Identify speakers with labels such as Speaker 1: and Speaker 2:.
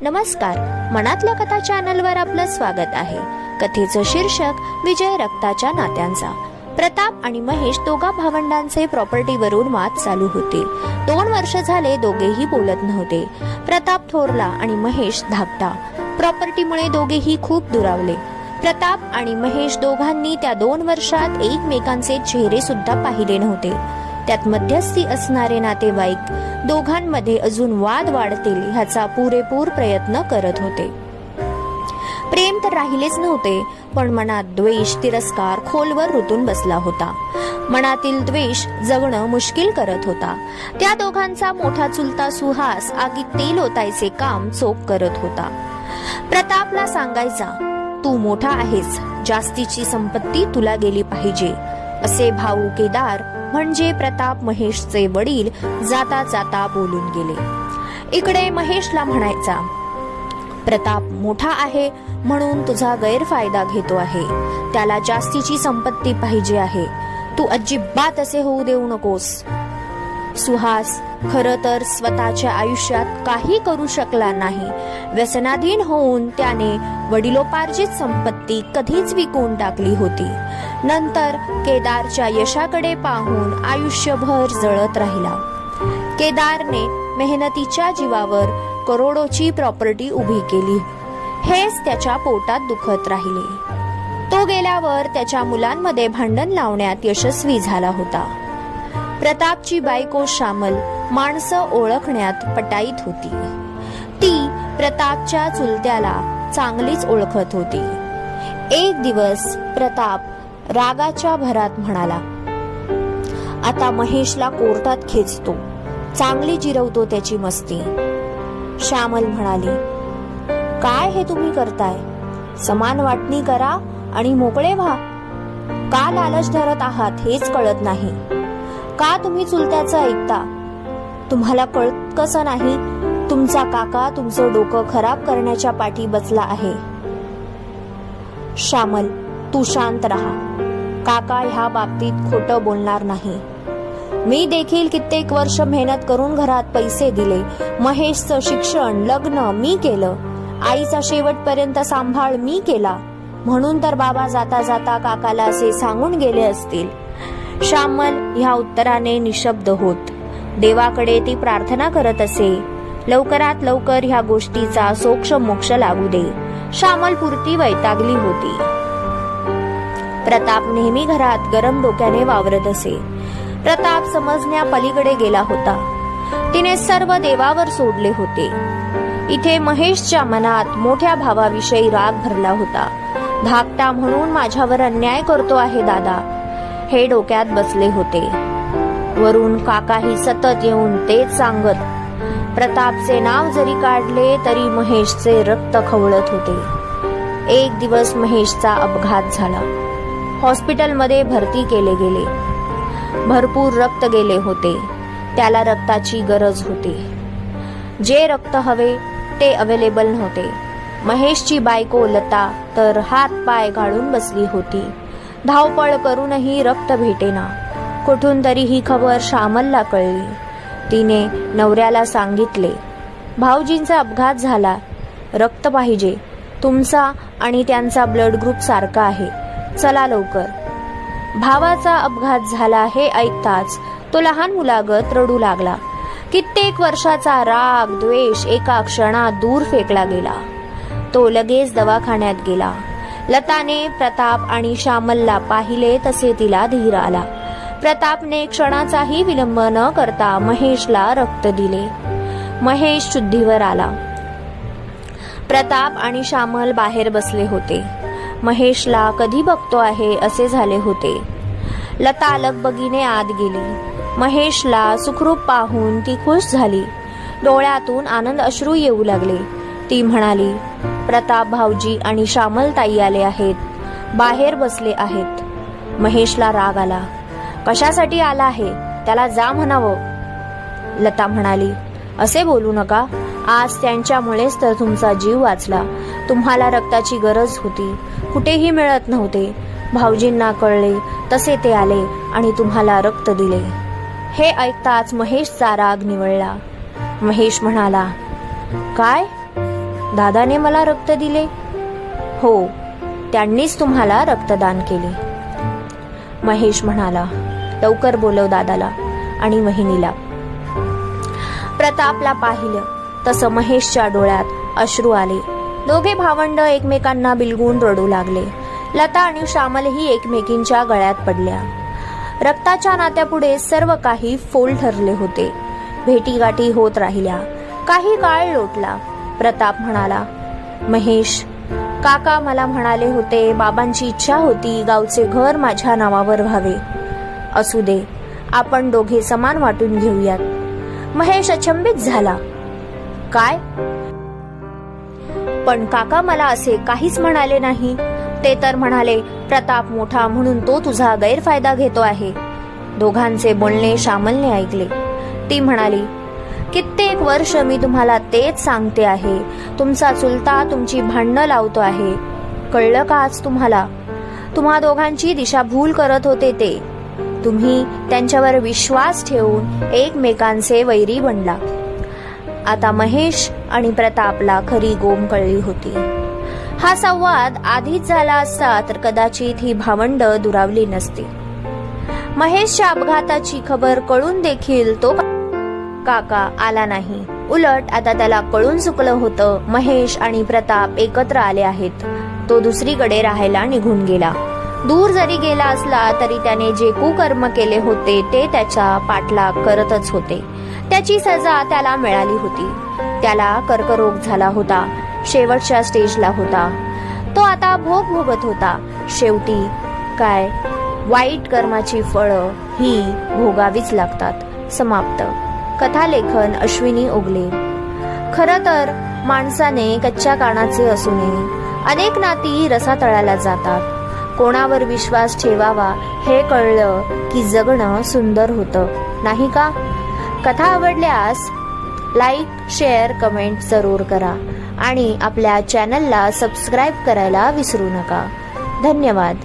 Speaker 1: नमस्कार. मनातल्या कथा चॅनलवर आपलं स्वागत आहे. कथेचं शीर्षक विजय रक्ताच्या नात्यांचा. प्रताप आणि महेश दोघा भावंडांचे प्रॉपर्टीवरून वाद चालू होते. दोन वर्ष झाले दोघेही बोलत नव्हते. प्रताप थोरला आणि महेश धाकटा. प्रॉपर्टीमुळे दोघेही खूप दुरावले. प्रताप आणि महेश दोघांनी त्या दोन वर्षात एकमेकांचे चेहरे सुद्धा पाहिले नव्हते. त्यात मध्यस्थी असणारे नातेवाईक दोघांमध्ये अजून वाद वाढतील ह्याचा पुरेपूर प्रयत्न करत होते. प्रेम तर राहिलेच नव्हते पण मनात द्वेष तिरस्कार खोलवर रुतून बसला होता. मनातील द्वेष जगणं मुश्किल करत होता. त्या दोघांचा मोठा चुलता सुहास आगीत तेल ओतायचे काम चोख करत होता. प्रतापला सांगायचा तू मोठा आहेस जास्तीची संपत्ती तुला गेली पाहिजे. असे भाऊ केदार म्हणजे प्रताप महेशचे वडील जाता जाता बोलून गेले. इकडे महेशला म्हणायचा प्रताप मोठा आहे म्हणून तुझा गैरफायदा घेतो आहे. त्याला जास्तीची संपत्ती पाहिजे आहे. तू अजिबात असे होऊ देऊ नकोस. सुहास खर तर स्वतःच्या आयुष्यात काही करू शकला नाही. व्यसनाधीन होऊन त्याने वडिलोपार्जित संपत्ती कधीच विकून टाकली होती. नंतर केदारच्या यशाकडे पाहून आयुष्यभर जळत राहिला. केदारने मेहनतीच्या जीवावर करोडोची प्रॉपर्टी उभी केली. हेच त्याच्या पोटात दुखत राहिले. तो गेल्यावर त्याच्या मुलांमध्ये भांडण लावण्यात यशस्वी झाला होता. प्रतापची बायको श्यामल माणसं ओळखण्यात पटाईत होती. ती प्रतापच्या चुलत्याला चांगलीच ओळखत होती. एक दिवस प्रताप रागाच्या भरात म्हणाला आता महेशला कोर्टात खेचतो. चांगली जिरवतो त्याची मस्ती. श्यामल म्हणाली काय हे तुम्ही करताय? समान वाटणी करा आणि मोकळे व्हा. का लालच धरत आहात हेच कळत नाही. का तुम्ही चुलत्याचं ऐकता? तुम्हाला कळत कसं नाही तुमचा काका तुमचं डोकं खराब करण्याच्या पाठी बसला आहे. श्यामल तू शांत राहा. काका ह्या बाबतीत खोटं बोलणार नाही. मी देखील कित्येक वर्ष मेहनत करून घरात पैसे दिले. महेशचं शिक्षण लग्न मी केलं. आईचा शेवटपर्यंत सांभाळ मी केला. म्हणून तर बाबा जाता जाता काकाला असे सांगून गेले असतील. श्यामल ह्या उत्तराने निशब्द होत. देवाकडे ती प्रार्थना करत असे. लवकरात लवकर ह्या गोष्टीचा सोक्ष मोक्ष लागू दे. श्यामल पुरती वैतागली होती. प्रताप नेहमी घरात गरम डोक्याने वावरत असे. प्रताप समजण्या पलीकडे गेला होता. तिने सर्व देवावर सोडले होते. इथे महेशच्या मनात मोठ्या भावाविषयी राग भरला होता. धाकटा म्हणून माझ्यावर अन्याय करतो आहे दादा. हे डोक्यात बसले होते. वरून काकाही सतत येऊन तेच सांगत प्रतापचे नाव जरी काढले तरी महेशचे रक्त खवळत होते. एक दिवस महेशचा अपघात झाला. हॉस्पिटलमध्ये भरती केले गेले. भरपूर रक्त गेले होते. त्याला रक्ताची गरज होती. जे रक्त हवे ते अवेलेबल नव्हते. महेशची बायको लता तर हात पाय घालून बसली होती. धावपळ करूनही रक्त भेटेना. कुठून तरी ही खबर श्यामलला कळली. तिने नवऱ्याला सांगितले भाऊजींचा अपघात झाला. रक्त पाहिजे. तुमचा आणि त्यांचा ब्लड ग्रुप सारखा आहे. चला लवकर. भावाचा अपघात झाला हे ऐकताच तो लहान मुलागत रडू लागला. कित्येक वर्षाचा राग द्वेष एका क्षणात दूर फेकला गेला. तो लगेच दवाखान्यात गेला. लताने प्रताप आणि श्यामलला पाहिले तसे तिला धीर आला. प्रतापने क्षणाचाही विलंब न करता महेशला रक्त दिले. महेश शुद्धीवर आला. प्रताप आणि श्यामल बाहेर बसले होते. महेशला कधी बघतो आहे असे झाले होते. लता लगबगीने आत गेली. महेशला सुखरूप पाहून ती खुश झाली. डोळ्यातून आनंद अश्रू येऊ लागले. ती म्हणाली प्रताप भाऊजी आणि श्यामलताई आले आहेत. बाहेर बसले आहेत. महेशला राग आला. कशासाठी आला आहे? त्याला जा म्हणावं. लता म्हणाली असे बोलू नका. आज त्यांच्यामुळेच तर तुमचा जीव वाचला. तुम्हाला रक्ताची गरज होती. कुठेही मिळत नव्हते. भाऊजींना कळले तसे ते आले आणि तुम्हाला रक्त दिले. हे ऐकताच महेशचा राग निवळला. महेश म्हणाला काय? दादाने मला रक्त दिले. हो त्यांनीच तुम्हाला रक्तदान केले. महेश म्हणाला लवकर बोलव दादाला आणि वहिनीला. प्रतापला पाहिलं तसं महेशच्या डोळ्यात अश्रू आले. दोघे भावंड एकमेकांना बिलगून रडू लागले. लता आणि श्यामलही एकमेकींच्या गळ्यात पडल्या. रक्ताच्या नात्यापुढे सर्व काही फोल ठरले होते. भेटीगाठी होत राहिल्या. काही काळ लोटला. प्रताप म्हणाला महेश काका मला म्हणाले होते बाबांची इच्छा होती गावचे घर माझ्या नावावर व्हावे. असू दे आपण दोघे समान वाटून घेऊयात. महेश अचंबित झाला. काय? पण काका मला असे काहीच म्हणाले नाही. ते तर म्हणाले प्रताप मोठा म्हणून तो तुझा गैरफायदा घेतो आहे. दोघांचे बोलणे श्यामलने ऐकले. ती म्हणाली कित्येक वर्ष मी तुम्हाला तेच सांगते आहे. तुमचा चुलता तुमची भांडणं लावतो आहे. कळलं का आज तुम्हाला? तुम्हा दोघांची दिशाभूल करत होते ते. तुम्ही त्यांच्यावर विश्वास ठेवून एकमेकांचे वैरी बनला. आता महेश आणि प्रतापला खरी गोम कळली होती. हा संवाद आधीच झाला असता तर कदाचित ही भावंड दुरावली नसती. महेशच्या अपघाताची खबर कळून देखील तो काका आला नाही. उलट आता त्याला कळून चुकलं होतं महेश आणि प्रताप एकत्र आले आहेत. तो दुसरीकडे राहायला निघून गेला. दूर जरी गेला असला तरी त्याने जे कुकर्म केले होते ते त्याच्या पाठलाग करतच होते. त्याची सजा त्याला मिळाली होती. त्याला कर्करोग झाला होता. शेवटच्या स्टेजला होता. तो आता भोग भोगत होता. शेवटी काय? वाईट कर्माची फळं ही भोगावीच लागतात. समाप्त. कथालेखन अश्विनी ओगले. खर तर माणसाने कच्च्या कानाचे असू नये अनेक नाती रसातळाला जातात. कोणावर विश्वास ठेवावा हे कळलं की जगणं सुंदर होतं नाही का? कथा आवडल्यास लाईक शेअर कमेंट जरूर करा आणि आपल्या चॅनलला सबस्क्राईब करायला विसरू नका. धन्यवाद.